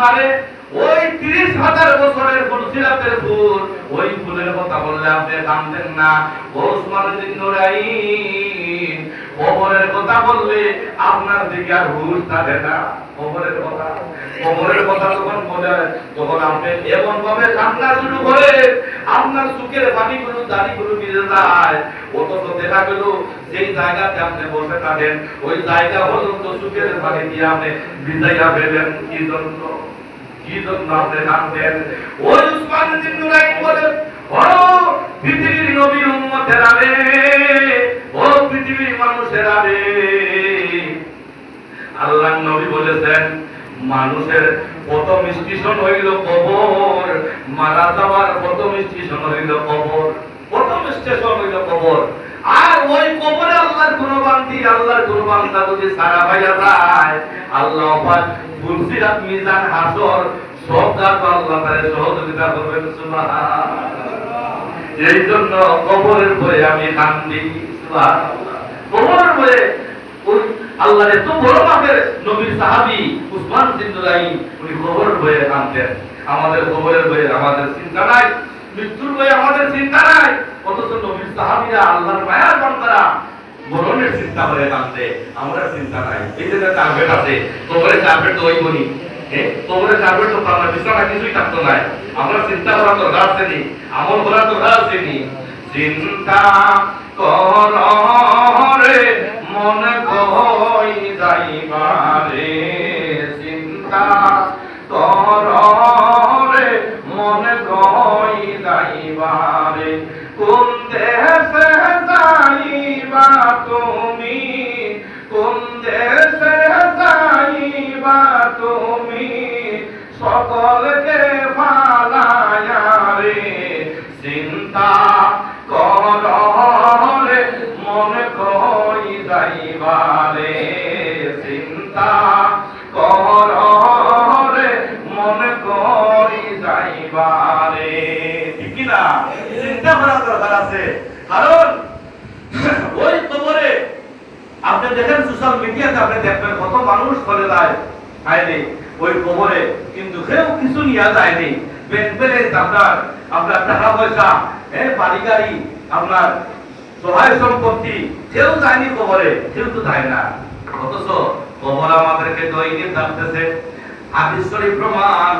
আপনারে ওই তিরিশ হাজার বছরের কথা আপনি জানতেন না। ওসমান নুরাইন কবরের কথা বললে আপনার দিকে আর হুশ থাকে না। কবরের কথা। কবরের কথা যখন বলে তখন আপনি এমন ভাবে কান্না শুরু করে আপনার সুখের পানিগুলো, দাড়িগুলো মিলে যায়। অথচ দেখা গেল, যেই জায়গাতে আপনি বসে থাকেন, ওই জায়গা পর্যন্ত সুখের পানি দিয়ে আপনি বিদাইয়া ফেলেন। কি জন্য? কি জন্য আপনি জানতেন ওই উসমান ও পৃথিবীর নবীর উম্মতেরা রে ও পৃথিবীর মানুষেরা রে আল্লাহ নবী বলেছেন, মানুষের প্রথম স্টেশন হইল কবর, মারা যাওয়ার প্রথম স্টেশন হইল কবর, প্রথম স্টেশন হইল কবর। আর ওই কবরে আল্লাহর দিয়ে আল্লাহর কুরবান তা যদি সারা ভাইয়া যায়। আল্লাহ পাক ফুলসিরাত মিজান, হাসর, সব কাজ আল্লাহ তাআলা সহযোগিতা করবেন, সুবহানাল্লাহ। এই জন্য কবরের ভয়ে আমি কান্দি। কবরের ভয়ে ওই আল্লাহর এত বড় মাপের নবীর সাহাবী উসমান বিন দুরাইন উনি কবরের ভয়ে কাঁদতেন। আমাদের কবরের ভয়ে আমাদের চিন্তা নাই। মৃত্যুর ভয়ে আমাদের চিন্তা নাই। অথচ নবীর সাহাবীরা আল্লাহর মায়ার বান্দারা মরণের চিন্তা করে কাঁদতে। আমরা চিন্তা নাই। এই জন্য কার্পেট আছে, কবরে কার্পেট তো ওই বনি। কবরে যাবে তো আমরা বিছানা কিছুই থাকতো নাই। আমরা চিন্তা করা তো ঘর আছে আমল করা তো ঘর আছে নি? চিন্তা কর রে, মন কই যাইবারে। চিন্তা সকলকে ফালায়া রে চিন্তা কর মন কই যাইবারে, চিন্তা কর মন কই যাইবারে। ঠিক চিন্তা করার দরকার আছে। কারণ ওই কবরে আপনি দেখেন সোশ্যাল মিডিয়াতে আপনি দেখবেন কত মানুষ চলে যায় আইনি ওই কবরে কিন্তু কেউ কিছু নিয়ে যায়নি আপনার টাকা পয়সা এ বাড়ি গাড়ি আপনার সহায় সম্পত্তি কেউ যায়নি কেউ তো যায় না। অথচ আমাদেরকে দৈনিক প্রমাণ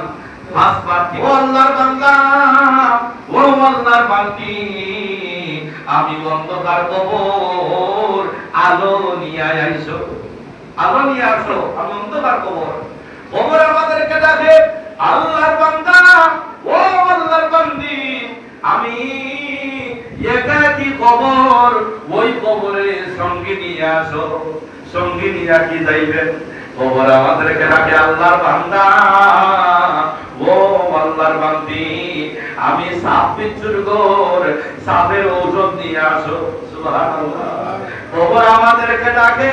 আমি অন্ধকার কবর আলো নিয়ে আইসো। আলো আসো, আমি কবর। কবর আমাদেরকে ডাকে আল্লাহর বান্দা, ও আল্লাহর বান্দি। আমি একাকি কবর, ওই কবরে সঙ্গে নিয়ে আসো, সঙ্গে নিয়ে কি যাইবেন কবর আমাদেরকে ডাকে আল্লাহর বান্দা, ও আল্লাহর বান্দি। আমি সাপ গোর সাপের ঔষধ নিয়ে আসো, সুবহানাল্লাহ। কবর আমাদেরকে ডাকে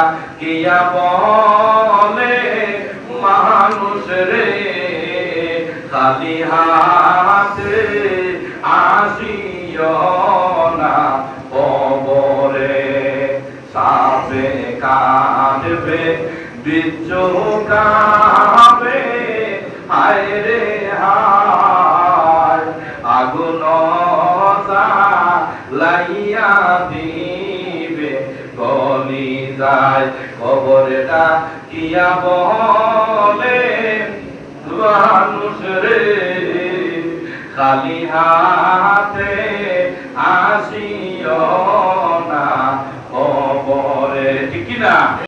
ডাকিয়া বলে মানুষ রে খালি হাতে আসিও না কবরে। সাপে কাঁদবে বিচ্ছু হায় হায় যায় কবরটা কিয়া বলে মানুষ রে খালি হাতে আসিও না কবরে। ঠিক না